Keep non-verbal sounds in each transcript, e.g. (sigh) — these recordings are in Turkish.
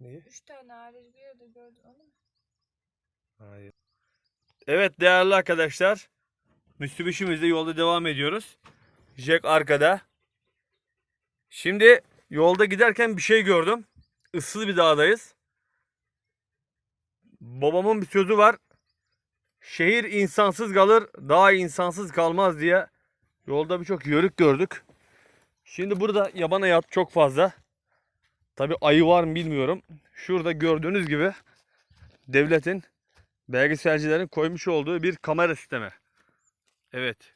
Neyi? Üç tane hariç bir yerde gördün onu mu? Hayır. Evet değerli arkadaşlar. Mitsubiši'mizde yolda devam ediyoruz. Jack arkada. Şimdi yolda giderken bir şey gördüm. Issız bir dağdayız. Babamın bir sözü var. Şehir insansız kalır, dağ insansız kalmaz diye yolda birçok yörük gördük. Şimdi burada yaban hayatı çok fazla. Tabi ayı var mı bilmiyorum. Şurada gördüğünüz gibi devletin belgeselcilerin koymuş olduğu bir kamera sistemi. Evet.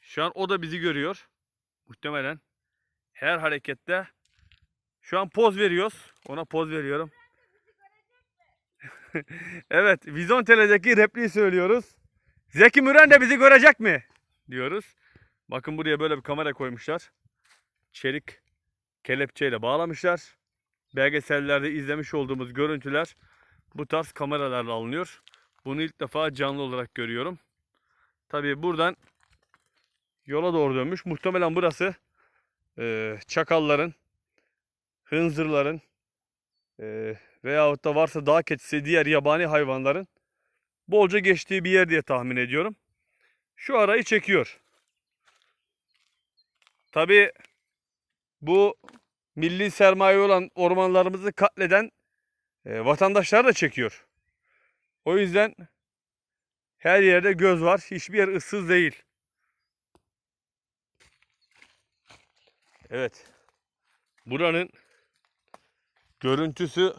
Şu an o da bizi görüyor. Muhtemelen her harekette şu an poz veriyoruz. Ona poz veriyorum. (laughs) evet, Vizon Tele'deki repliği söylüyoruz. Zeki Müren de bizi görecek mi? diyoruz. Bakın buraya böyle bir kamera koymuşlar. Çelik kelepçeyle bağlamışlar. Belgesellerde izlemiş olduğumuz görüntüler bu tarz kameralarla alınıyor. Bunu ilk defa canlı olarak görüyorum. Tabii buradan yola doğru dönmüş. Muhtemelen burası e, çakalların, hınzırların e, veyahut da varsa dağ keçisi diğer yabani hayvanların bolca geçtiği bir yer diye tahmin ediyorum. Şu arayı çekiyor. Tabii bu milli sermaye olan ormanlarımızı katleden e, vatandaşlar da çekiyor. O yüzden her yerde göz var. Hiçbir yer ıssız değil. Evet. Buranın görüntüsü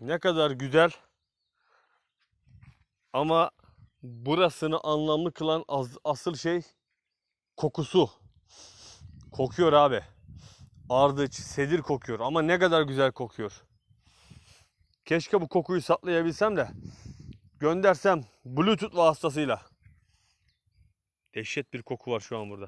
ne kadar güzel. Ama burasını anlamlı kılan az- asıl şey kokusu. Kokuyor abi. Ardıç, sedir kokuyor ama ne kadar güzel kokuyor. Keşke bu kokuyu saklayabilsem de göndersem Bluetooth vasıtasıyla. Dehşet bir koku var şu an burada.